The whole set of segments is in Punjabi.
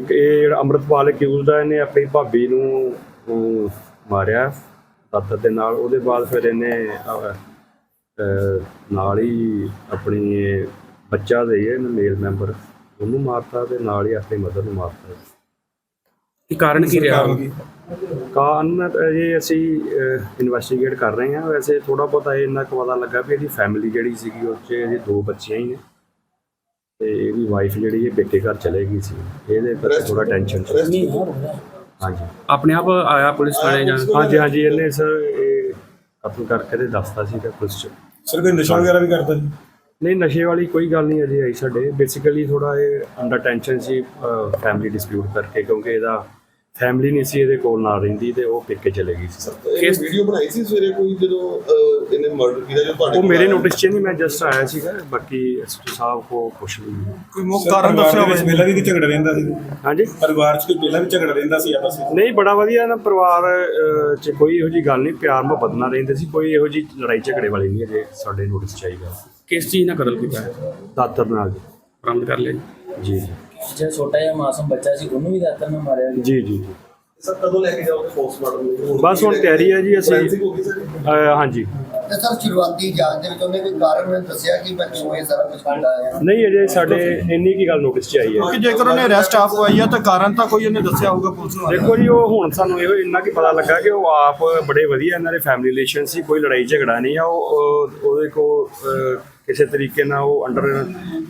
ਇੱਕ ਇਹ ਜਿਹੜਾ ਅੰਮ੍ਰਿਤਪਾਲ ਅਕਿਊਜ਼ਡ ਆ ਇਹਨੇ ਆਪਣੀ ਭਾਬੀ ਨੂੰ ਮਾਰਿਆ ਦਾਤਰ ਦੇ ਨਾਲ ਉਹਦੇ ਬਾਅਦ ਫਿਰ ਇਹਨੇ ਨਾਲ ਹੀ ਆਪਣੀ ਇਹ ਬੱਚਾ ਦੇ ਇਹਨੇ ਮੇਲ ਮੈਂਬਰ ਉਹਨੂੰ ਮਾਰਤਾ ਤੇ ਨਾਲ ਹੀ ਆਪਣੀ ਮਦਰ ਨੂੰ ਮਾਰਤਾ। ਕੀ ਕਾਰਨ ਕੀ ਰਿਹਾ? ਕਾਰਨ ਅਜੇ ਅਸੀਂ ਇਨਵੈਸਟੀਗੇਟ ਕਰ ਰਹੇ ਹਾਂ। ਵੈਸੇ ਥੋੜਾ ਬਹੁਤਾ ਇਹ ਇੰਨਾ ਕੁ ਪਤਾ ਲੱਗਾ ਵੀ ਇਹਦੀ ਫੈਮਿਲੀ ਜਿਹੜੀ ਸੀਗੀ ਉਹ 'ਚ ਇਹਦੇ ਦੋ ਬੱਚੀਆਂ ਹੀ ਨੇ। ਤੇ ਇਹਦੀ ਵਾਈਫ ਜਿਹੜੀ ਇਹ ਪੇਕੇ ਘਰ ਚਲੇ ਗਈ ਸੀ ਇਹਦੇ ਕਰਕੇ ਥੋੜਾ ਟੈਨਸ਼ਨ ਸੀ। ਹਾਂਜੀ। ਆਪਣੇ ਆਪ ਆਇਆ ਪੁਲਿਸ ਥਾਣੇ ਜਾਂ ਹਾਂਜੀ ਹਾਂਜੀ ਇਹਨੇ ਸਰ ਇਹ ਕਤਲ ਕਰਕੇ ਤੇ ਦੱਸਤਾ ਸੀ ਕਿ ਪੁਲਿਸ ਚ। ਸਰ ਕੋਈ ਨਸ਼ਾ ਵਗੈਰਾ ਵੀ ਕਰਦਾ ਜੀ? ਨਹੀਂ ਨਸ਼ੇ ਵਾਲੀ ਕੋਈ ਗੱਲ ਨਹੀਂ ਅਜੇ ਆਈ ਸਾਡੇ। ਬੇਸਿਕਲੀ ਥੋੜਾ ਇਹ ਅੰਡਰ ਟੈਨਸ਼ਨ ਸੀ ਫੈਮਿਲੀ ਡਿਸਪਿਊਟ ਕਰਕੇ ਕਿਉਂਕਿ ਇਹਦਾ ਫੈਮਿਲੀ ਨਹੀਂ ਸੀ ਇਹਦੇ ਕੋਲ ਨਾਲ ਰਹਿੰਦੀ ਤੇ ਉਹ ਪੇਕੇ ਚਲੇ ਗਈ ਸੀ। ਇਹ ਵੀਡੀਓ ਬਣਾਈ ਸੀ ਸਵੇਰੇ ਕੋਈ ਜਦੋਂ ਇਹਨੇ ਮਰਡਰ ਕੀਤਾ ਜੋ ਤੁਹਾਡੇ ਉਹ ਮੇਰੇ? ਨੋਟਿਸ 'ਚ ਨਹੀਂ ਮੈਂ ਜਸਟ ਆਇਆ ਸੀਗਾ ਬਾਕੀ ਐਸਪੀ ਸਾਹਿਬ ਕੋ ਪੁੱਛ ਲਈ ਕੋਈ ਮੁੱਖ ਕਾਰਨ ਦੱਸਿਆ ਹੋਵੇ। ਪਹਿਲਾਂ ਵੀ ਕਿ ਝਗੜਾ ਰਹਿੰਦਾ ਸੀ? ਹਾਂਜੀ? ਪਰਿਵਾਰ 'ਚ ਕੋਈ ਪਹਿਲਾਂ ਵੀ ਝਗੜਾ ਰਹਿੰਦਾ ਸੀ ਆਪਸ ਵਿੱਚ? ਨਹੀਂ ਬੜਾ ਵਧੀਆ ਨਾ ਪਰਿਵਾਰ 'ਚ ਕੋਈ ਇਹੋ ਜੀ ਗੱਲ ਨਹੀਂ ਪਿਆਰ ਮੁਹੱਬਤ ਨਾਲ ਰਹਿੰਦੇ ਸੀ ਕੋਈ ਇਹੋ ਜੀ ਲੜਾਈ ਝਗੜੇ ਵਾਲੀ ਨਹੀਂ ਅਜੇ ਸਾਡੇ ਨੋਟਿਸ 'ਚ ਆਈ ਗੱਲ। ਕਿਸ ਚੀਜ਼ ਨਾਲ ਕਤਲ ਕੀਤਾ? ਹੈ ਦਾਤਰ ਨਾਲ। ਜੀ ਬਰਾਮਦ ਕਰ ਲਿਆ ਜੀ। ਜੀ। ਜੀ ਜਿਹੜਾ ਛੋਟਾ ਜਿਹਾ ਮਾਸੂਮ ਬੱਚਾ ਸੀ ਉਹਨੂੰ ਵੀ ਦਾਤਰ ਨਾਲ ਮਾਰਿਆ ਗਿਆ? ਜੀ ਜੀ ਜੀ। ਸਰ ਕਦੋਂ ਲੈ ਕੇ ਜਾਓਗੇ ਪੋਸਟਮਾਰਟਮ ਬਸ ਹੁਣ ਤਿਆਰੀ ਹੈ ਜੀ ਅਸੀਂ ਹਾਂਜੀ। ਤੇ ਸਰ ਸ਼ੁਰੂਆਤੀ ਜਾਂਚ ਦੇ ਵਿੱਚ ਉਹਨੇ ਕੋਈ ਕਾਰਨ ਮੈਨੂੰ ਦੱਸਿਆ ਕਿ ਮੈਂ ਕਿਉਂ ਇਹ ਸਾਰਾ ਕੁਝ ਕੀਤਾ ਹੈ ਨਹੀਂ ਅਜੇ ਸਾਡੇ ਇੰਨੀ ਕੀ ਗੱਲ ਨੋਟਿਸ 'ਚ ਆਈ ਹੈ। ਕਿ ਜੇਕਰ ਉਹਨੇ ਅਰੈਸਟ ਆਪ ਹੋਈ ਆ ਤਾਂ ਕਾਰਨ ਤਾਂ ਕੋਈ ਉਹਨੇ ਦੱਸਿਆ ਹੋਊਗਾ ਪੁਲਿਸ ਨੂੰ। ਦੇਖੋ ਜੀ ਉਹ ਹੁਣ ਸਾਨੂੰ ਇਹੋ ਇੰਨਾ ਕੀ ਪਤਾ ਲੱਗਾ ਕਿ ਉਹ ਆਪ ਬੜੇ ਵਧੀਆ ਇਹਨਾਂ ਦੇ ਫੈਮਿਲੀ ਰਿਲੇਸ਼ਨ ਸੀ ਕੋਈ ਲੜਾਈ ਝਗੜਾ ਨਹੀਂ ਆ ਉਹ ਉਹ- ਉਹਦੇ ਕੋ ਕਿਸੇ ਤਰੀਕੇ ਨਾਲ ਉਹ ਅੰਡਰ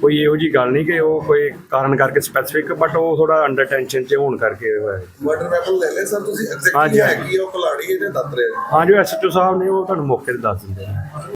ਕੋਈ ਇਹੋ ਜੀ ਗੱਲ ਨਹੀਂ ਕਿ ਉਹ ਕੋਈ ਕਾਰਨ ਕਰਕੇ ਸਪੈਸੀਫਿਕ ਬਟ ਉਹ ਥੋੜਾ ਅੰਡਰ ਟੈਨਸ਼ਨ 'ਚ ਹੋਣ ਕਰਕੇ ਹੋਇਆ। ਹੈ। ਮਰਡਰ ਵੈਪਨ ਲੈ ਲੈ ਸਰ ਤੁਸੀਂ ਐਗਜ਼ੈਕਟਲੀ ਹਾਂਜੀ। ਹੈ ਕੀ? ਉਹ ਕੁਲਾੜੀ ਹੈ ਜਾਂ ਹਾਂ? ਜੋ ਐਸਐਚਓ ਸਾਹਿਬ ਨੇ ਉਹ ਤੁਹਾਨੂੰ ਮੌਕੇ ਤੇ ਦੱਸ ਦਿੰਦੇ ਨੇ